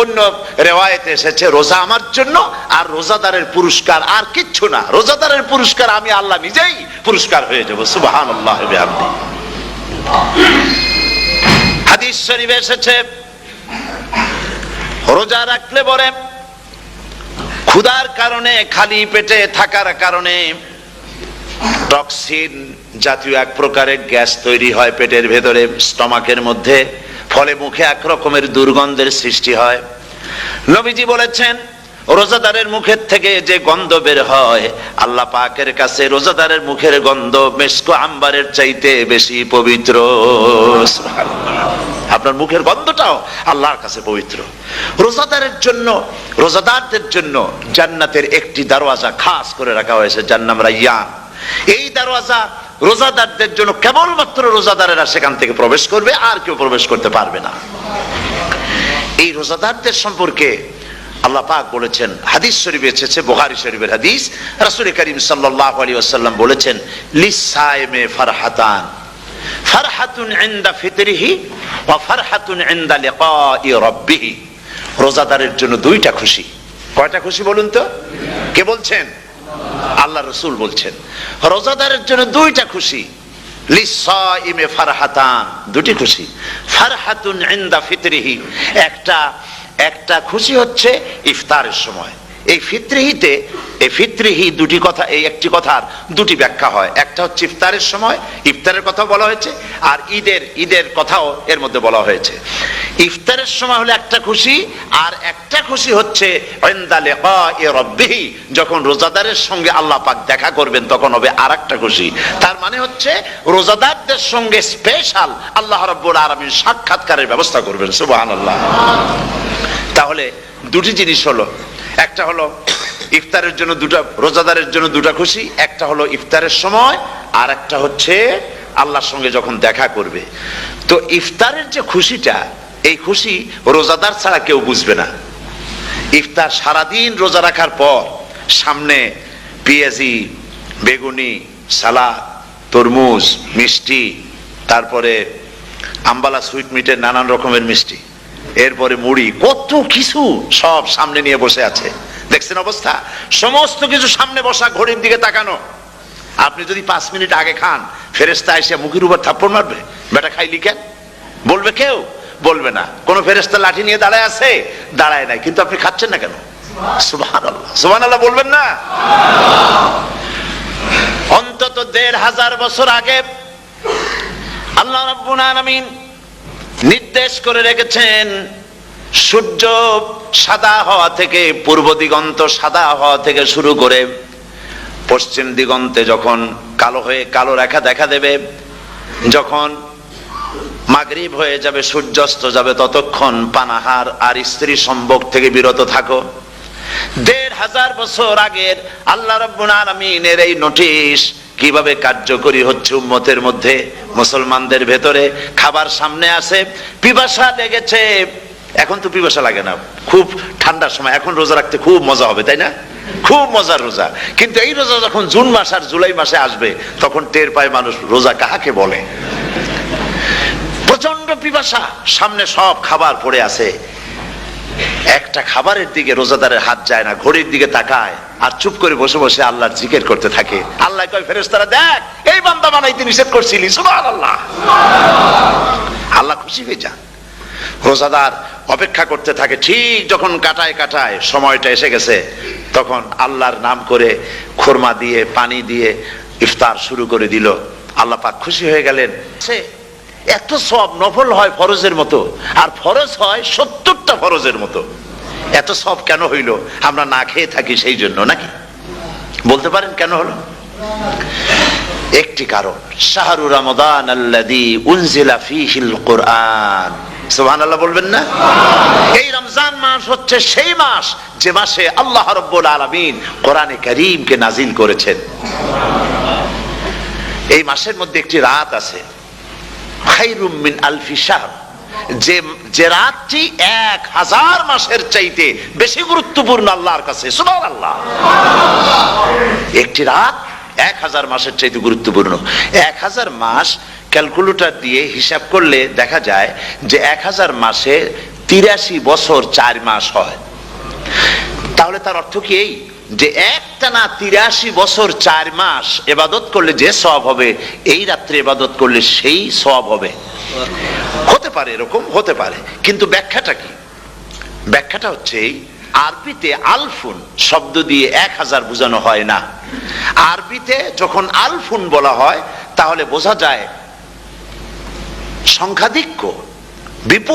অন্য রেওয়ায়তে এসেছে, রোজা আমার জন্য আর রোজাদারের পুরস্কার আর কিচ্ছু না। রোজাদারের পুরস্কার আমি আল্লাহ নিজেই পুরস্কার হয়ে যাব সুবহান হাদিস এসেছে, রোজা রাখলে পরে ক্ষুধার কারণে, খালি পেটে থাকার কারণে টক্সিন জাতীয় এক প্রকারের গ্যাস তৈরি হয় পেটের ভেতরে, স্টমাকের মধ্যে। ফলে মুখে এক রকমের দুর্গন্ধের সৃষ্টি হয়। নবীজি বলেছেন, রোজাদারের মুখের থেকে যে গন্ধ বের হয়, আল্লাহ পাকের কাছে রোজাদারের মুখের গন্ধ মেসকো আম্বারের চাইতে বেশি পবিত্র। আপনার মুখের গন্ধটাও আল্লাহর কাছে পবিত্র। রোজাদারের জন্য, রোজাদারদের জন্য জান্নাতের একটি দরওয়াজা খাস করে রাখা হয়েছে, যার নাম এই দরওয়াজা রোজাদারদের জন্য কেবলমাত্র রোজাদারেরা সেখান থেকে প্রবেশ করবে, আর কেউ প্রবেশ করতে পারবে না। এই রোজাদারদের সম্পর্কে আল্লাহ পাক বলেছেন, হাদিস শরীফে এসেছে, বুখারী শরীফের হাদিস। রাসূল করিম সাল্লাল্লাহু আলাইহি ওয়াসাল্লাম বলেছেন লিসাইমে ফারহাতান, ফারহাতুন ইনদা ফিতরিহি ওয়া ফারহাতুন ইনদা লিকাই রাব্বিহি। রোজাদারের জন্য দুইটা খুশি। কয়টা খুশি বলুন তো? কে বলছেন? আল্লাহ রসুল বলছেন, রোজাদারের জন্য দুইটা খুশি। লিসাইমে ফারহাতান, দুটি খুশি। ফারহাতুন ইনদা ফিতরিহি, একটা একটা খুশি হচ্ছে ইফতারের সময়। এই ফিত্রিহিতে, এই ফিত্রিহি দুটি কথা, এই একটি কথার দুটি ব্যাখ্যা হয়। একটা হচ্ছে ইফতারের সময়, ইফতারের কথা বলা হয়েছে, আর ঈদের ঈদের কথাও এর মধ্যে বলা হয়েছে। ইফতারের সময় হলো একটা খুশি, আর একটা খুশি হচ্ছে যখন রোজাদারের সঙ্গে আল্লাহ পাক দেখা করবেন, তখন হবে আর একটা খুশি। তার মানে হচ্ছে, রোজাদারদের সঙ্গে স্পেশাল আল্লাহ রাব্বুল আলামিন সাক্ষাৎকারের ব্যবস্থা করবেন, সুবহানাল্লাহ। তাহলে দুটি জিনিস হলো একটা হলো ইফতারের জন্য দুটা, রোজাদারের জন্য দুটা খুশি, একটা হলো ইফতারের সময়, আর একটা হচ্ছে আল্লাহর সঙ্গে যখন দেখা করবে। তো ইফতারের যে খুশিটা, এই খুশি রোজাদার ছাড়া কেউ বুঝবে না। ইফতার সারাদিন রোজা রাখার পর সামনে পেঁয়াজি, বেগুনি, সালাদ, তরমুজ, মিষ্টি, তারপরে আম্বালা সুইট মিটের নানান রকমের মিষ্টি। এরপরে মুড়ি, কত কিছু সব সামনে নিয়ে বসে আছে। দেখছেন অবস্থা? সমস্ত কিছু সামনে বসা, ঘড়ির দিকে তাকানো। আপনি যদি পাঁচ মিনিট আগে খান ফেরেস্তা এসে মুখের উপর থাপ্পড় মারবে? বেটা খাইলি কেন? বলবে কেউ? বলবে না। কোন ফেরেস্তা লাঠি নিয়ে দাঁড়ায় আছে? দাঁড়ায় নাই। কিন্তু আপনি খাচ্ছেন না কেন? সুবাহ সুবাহ আল্লাহ বলবেন না? অন্তত দেড় হাজার বছর আগে আল্লাহ রাব্বুল আলামিন নির্দেশ করে রেখেছেন, সূর্য সাদা হওয়া থেকে, পূর্ব দিগন্ত সাদা হওয়া থেকে শুরু করে পশ্চিম দিগন্তে যখন কালো হয়ে কালো রেখা দেখা দেবে, যখন মাগরিব হয়ে যাবে, সূর্যাস্ত যাবে, ততক্ষণ পানাহার আর স্ত্রী সম্ভোগ থেকে বিরত থাকো। দেড় হাজার বছর আগের আল্লাহ রব্বুল আলমিনের এই নোটিশ কীভাবে কার্যকরী হচ্ছে উম্মতের মধ্যে? মুসলমানদের ভেতরে খাবার সামনে আসে পিপাসা লেগেছে। এখন তো পিপাসা লাগে না। খুব ঠান্ডার সময়। এখন রোজা রাখতে খুব মজা হবে, তাই না? খুব মজার রোজা। কিন্তু এই রোজা যখন জুন মাস আর জুলাই মাসে আসবে, তখন টের পায় মানুষ রোজা কাহাকে বলে? প্রচণ্ড পিপাসা। সামনে সব খাবার পড়ে আছে। একটা খাবারের দিকে রোজাদারের হাত যায় না, ঘড়ির দিকে তাকায়, আর চুপ করে বসে বসে আল্লাহর জিকির করতে থাকে। আল্লাহ কয়, ফেরেশতারা, দেখ, এই বান্দা বানাইতে নিষেধ করছিলি। সুবহানাল্লাহ। আল্লাহ খুশি হয়ে যান। রোজাদার অপেক্ষা করতে থাকে, ঠিক যখন কাটায় কাটায় সময়টা এসে গেছে, তখন আল্লাহর নাম করে খোরমা দিয়ে, পানি দিয়ে ইফতার শুরু করে দিল। আল্লাহ পাক খুশি হয়ে গেলেন। সে এত সব নফল হয় ফরজের মতো, আর ফরজ হয় সত্তরটা ফরজের মতো। এত সব কেন হইল? আমরা না খেয়ে থাকি সেই জন্য নাকি? বলতে পারেন কেন হলো? একটি কারণ, শাহরু রমাদান উনজিলা ফিহিল কোরআন। সুবহানাল্লাহ বলবেন না? এই রমজান মাস হচ্ছে সেই মাস যে মাসে আল্লাহ রব্বুল আলামিন কোরআনে কারীমকে নাজিল করেছেন। এই মাসের মধ্যে একটি রাত আছে। খাইরুম মিন আলফি শাহর। যে যে রাতটি এক হাজার মাসের চাইতে বেশি গুরুত্বপূর্ণ আল্লাহর কাছে, সুবহানাল্লাহ। একটি রাত এক হাজার মাসের চাইতে গুরুত্বপূর্ণ। এক হাজার মাস দিয়ে হিসাব করলে দেখা যায় যে এক হাজার মাসে তিরাশি বছর চার মাস হয়। তাহলে তার অর্থ কি এই? যে একটানা তিরাশি বছর চার মাস এবাদত করলে যে সব হবে, এই রাত্রে এবাদত করলে সেই সব হবে। হতে পারে, এরকম হতে পারে। কিন্তু ব্যাখ্যাটা কি? ব্যাখ্যাটা হচ্ছে আরবিতে আলফুন শব্দ দিয়ে এক হাজার বোঝানো হয় না। আরবিতে যখন আলফুন বলা হয়, তাহলে বোঝা যায় সংখ্যাধিক্য বিপুল